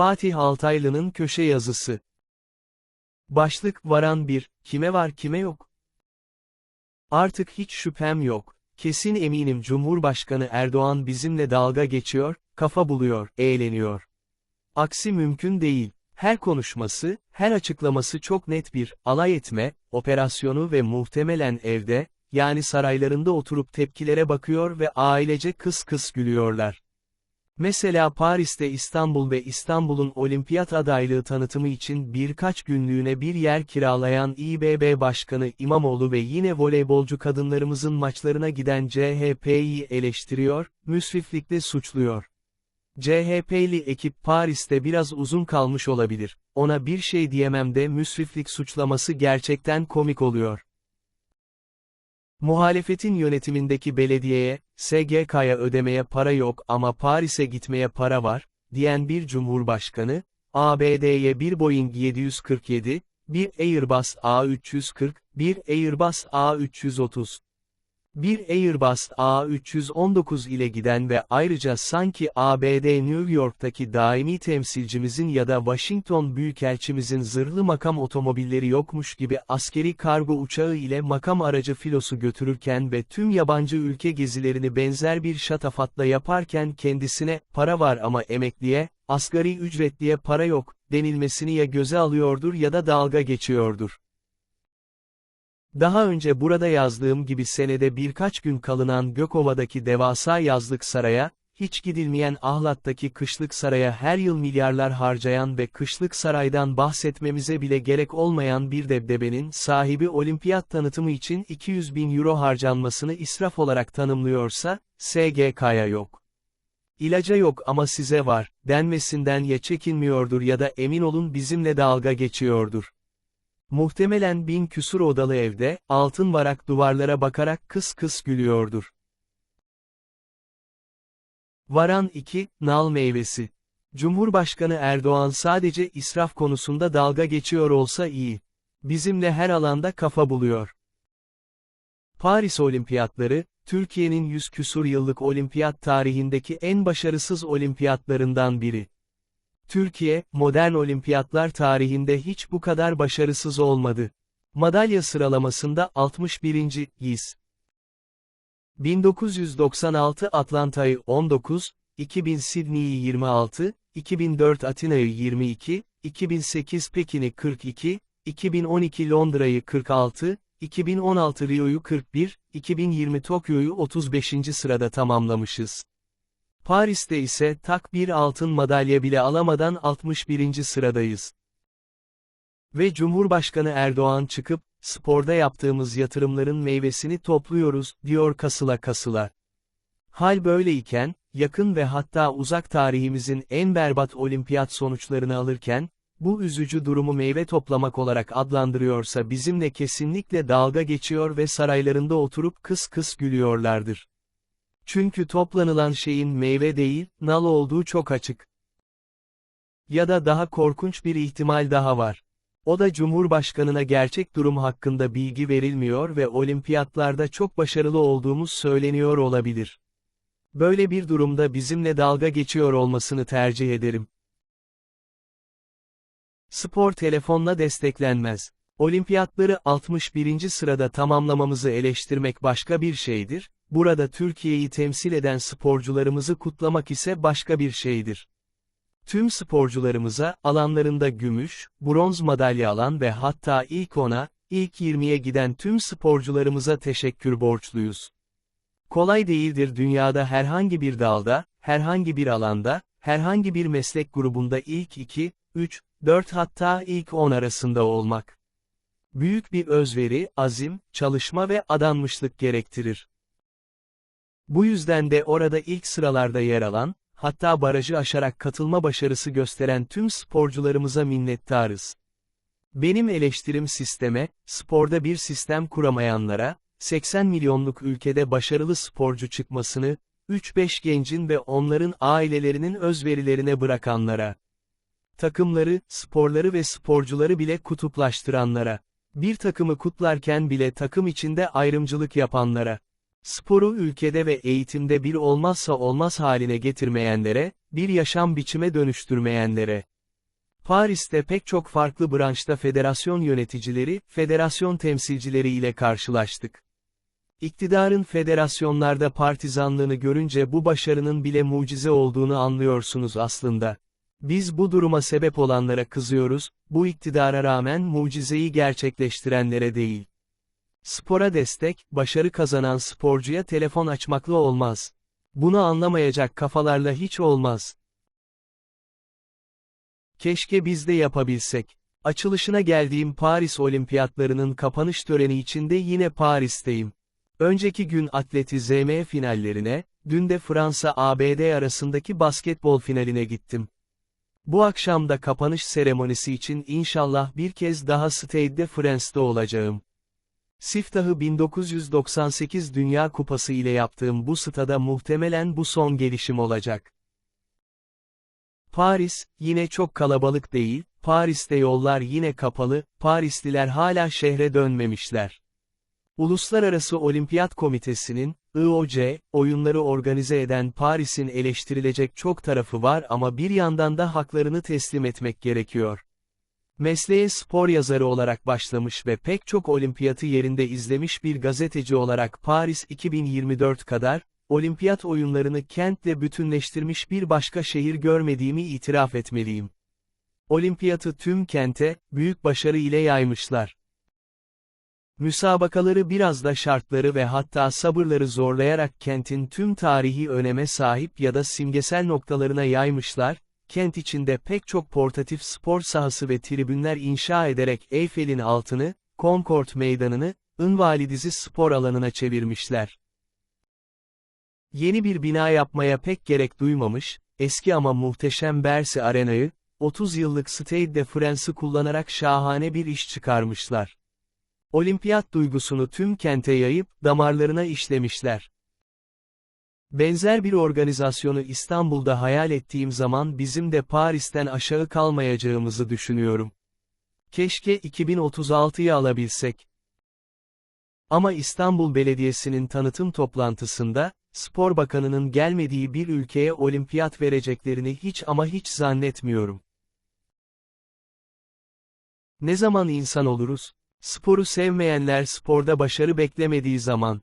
Fatih Altaylı'nın köşe yazısı. Başlık varan bir, kime var kime yok. Artık hiç şüphem yok. Kesin eminim Cumhurbaşkanı Erdoğan bizimle dalga geçiyor, kafa buluyor, eğleniyor. Aksi mümkün değil. Her konuşması, her açıklaması çok net bir, alay etme, operasyonu ve muhtemelen evde, yani saraylarında oturup tepkilere bakıyor ve ailece kıs kıs gülüyorlar. Mesela Paris'te İstanbul ve İstanbul'un olimpiyat adaylığı tanıtımı için birkaç günlüğüne bir yer kiralayan İBB Başkanı İmamoğlu ve yine voleybolcu kadınlarımızın maçlarına giden CHP'yi eleştiriyor, müsriflikle suçluyor. CHP'li ekip Paris'te biraz uzun kalmış olabilir, ona bir şey diyemem de müsriflik suçlaması gerçekten komik oluyor. Muhalefetin yönetimindeki belediyeye, SGK'ya ödemeye para yok ama Paris'e gitmeye para var, diyen bir cumhurbaşkanı, ABD'ye bir Boeing 747, bir Airbus A340, bir Airbus A330, bir Airbus A319 ile giden ve ayrıca sanki ABD New York'taki daimi temsilcimizin ya da Washington Büyükelçimizin zırhlı makam otomobilleri yokmuş gibi askeri kargo uçağı ile makam aracı filosu götürürken ve tüm yabancı ülke gezilerini benzer bir şatafatla yaparken kendisine, para var ama emekliye, asgari ücretliye para yok, denilmesini ya göze alıyordur ya da dalga geçiyordur. Daha önce burada yazdığım gibi senede birkaç gün kalınan Gökova'daki devasa yazlık saraya, hiç gidilmeyen Ahlat'taki kışlık saraya her yıl milyarlar harcayan ve kışlık saraydan bahsetmemize bile gerek olmayan bir debdebenin sahibi olimpiyat tanıtımı için 200 bin euro harcanmasını israf olarak tanımlıyorsa, SGK'ya yok. İlaca yok ama size var, denmesinden ya çekinmiyordur ya da emin olun bizimle dalga geçiyordur. Muhtemelen bin küsur odalı evde, altın varak duvarlara bakarak kıs kıs gülüyordur. Varan 2, Nal meyvesi. Cumhurbaşkanı Erdoğan sadece israf konusunda dalga geçiyor olsa iyi. Bizimle her alanda kafa buluyor. Paris Olimpiyatları, Türkiye'nin yüz küsur yıllık olimpiyat tarihindeki en başarısız olimpiyatlarından biri. Türkiye, modern olimpiyatlar tarihinde hiç bu kadar başarısız olmadı. Madalya sıralamasında 61. yiz. 1996 Atlanta'yı 19, 2000 Sydney'i 26, 2004 Atina'yı 22, 2008 Pekin'i 42, 2012 Londra'yı 46, 2016 Rio'yu 41, 2020 Tokyo'yu 35. sırada tamamlamışız. Paris'te ise tak bir altın madalya bile alamadan 61. sıradayız. Ve Cumhurbaşkanı Erdoğan çıkıp, sporda yaptığımız yatırımların meyvesini topluyoruz, diyor kasıla kasıla. Hal böyleyken, yakın ve hatta uzak tarihimizin en berbat olimpiyat sonuçlarını alırken, bu üzücü durumu meyve toplamak olarak adlandırıyorsa bizimle kesinlikle dalga geçiyor ve saraylarında oturup kıs kıs gülüyorlardır. Çünkü toplanılan şeyin meyve değil, nal olduğu çok açık. Ya da daha korkunç bir ihtimal daha var. O da Cumhurbaşkanına gerçek durum hakkında bilgi verilmiyor ve olimpiyatlarda çok başarılı olduğumuz söyleniyor olabilir. Böyle bir durumda bizimle dalga geçiyor olmasını tercih ederim. Spor telefonla desteklenmez. Olimpiyatları 61. sırada tamamlamamızı eleştirmek başka bir şeydir, burada Türkiye'yi temsil eden sporcularımızı kutlamak ise başka bir şeydir. Tüm sporcularımıza, alanlarında gümüş, bronz madalya alan ve hatta ilk ona, ilk 20'ye giden tüm sporcularımıza teşekkür borçluyuz. Kolay değildir dünyada herhangi bir dalda, herhangi bir alanda, herhangi bir meslek grubunda ilk 2, 3, 4 hatta ilk 10 arasında olmak. Büyük bir özveri, azim, çalışma ve adanmışlık gerektirir. Bu yüzden de orada ilk sıralarda yer alan, hatta barajı aşarak katılma başarısı gösteren tüm sporcularımıza minnettarız. Benim eleştirim sisteme, sporda bir sistem kuramayanlara, 80 milyonluk ülkede başarılı sporcu çıkmasını, 3-5 gencin ve onların ailelerinin özverilerine bırakanlara. Takımları, sporları ve sporcuları bile kutuplaştıranlara. Bir takımı kutlarken bile takım içinde ayrımcılık yapanlara. Sporu ülkede ve eğitimde bir olmazsa olmaz haline getirmeyenlere, bir yaşam biçime dönüştürmeyenlere. Paris'te pek çok farklı branşta federasyon yöneticileri, federasyon temsilcileri ile karşılaştık. İktidarın federasyonlarda partizanlığını görünce bu başarının bile mucize olduğunu anlıyorsunuz aslında. Biz bu duruma sebep olanlara kızıyoruz, bu iktidara rağmen mucizeyi gerçekleştirenlere değil. Spora destek, başarı kazanan sporcuya telefon açmakla olmaz. Bunu anlamayacak kafalarla hiç olmaz. Keşke biz de yapabilsek. Açılışına geldiğim Paris Olimpiyatlarının kapanış töreni içinde yine Paris'teyim. Önceki gün atletizm finallerine, dün de Fransa-ABD arasındaki basketbol finaline gittim. Bu akşam da kapanış seremonisi için inşallah bir kez daha Stade de France'da olacağım. Siftah'ı 1998 Dünya Kupası ile yaptığım bu stada muhtemelen bu son gelişim olacak. Paris, yine çok kalabalık değil, Paris'te yollar yine kapalı, Parisliler hala şehre dönmemişler. Uluslararası Olimpiyat Komitesi'nin, IOC, oyunları organize eden Paris'in eleştirilecek çok tarafı var ama bir yandan da haklarını teslim etmek gerekiyor. Mesleğe spor yazarı olarak başlamış ve pek çok olimpiyatı yerinde izlemiş bir gazeteci olarak Paris 2024 kadar, olimpiyat oyunlarını kentle bütünleştirmiş bir başka şehir görmediğimi itiraf etmeliyim. Olimpiyatı tüm kente, büyük başarı ile yaymışlar. Müsabakaları biraz da şartları ve hatta sabırları zorlayarak kentin tüm tarihi öneme sahip ya da simgesel noktalarına yaymışlar, kent içinde pek çok portatif spor sahası ve tribünler inşa ederek Eyfel'in altını, Concord Meydanı'nı, Invalidizi spor alanına çevirmişler. Yeni bir bina yapmaya pek gerek duymamış, eski ama muhteşem Bercy Arena'yı, 30 yıllık Stade de France'ı kullanarak şahane bir iş çıkarmışlar. Olimpiyat duygusunu tüm kente yayıp, damarlarına işlemişler. Benzer bir organizasyonu İstanbul'da hayal ettiğim zaman bizim de Paris'ten aşağı kalmayacağımızı düşünüyorum. Keşke 2036'yı alabilsek. Ama İstanbul Belediyesi'nin tanıtım toplantısında, Spor Bakanı'nın gelmediği bir ülkeye olimpiyat vereceklerini hiç ama hiç zannetmiyorum. Ne zaman insan oluruz? Sporu sevmeyenler sporda başarı beklemediği zaman.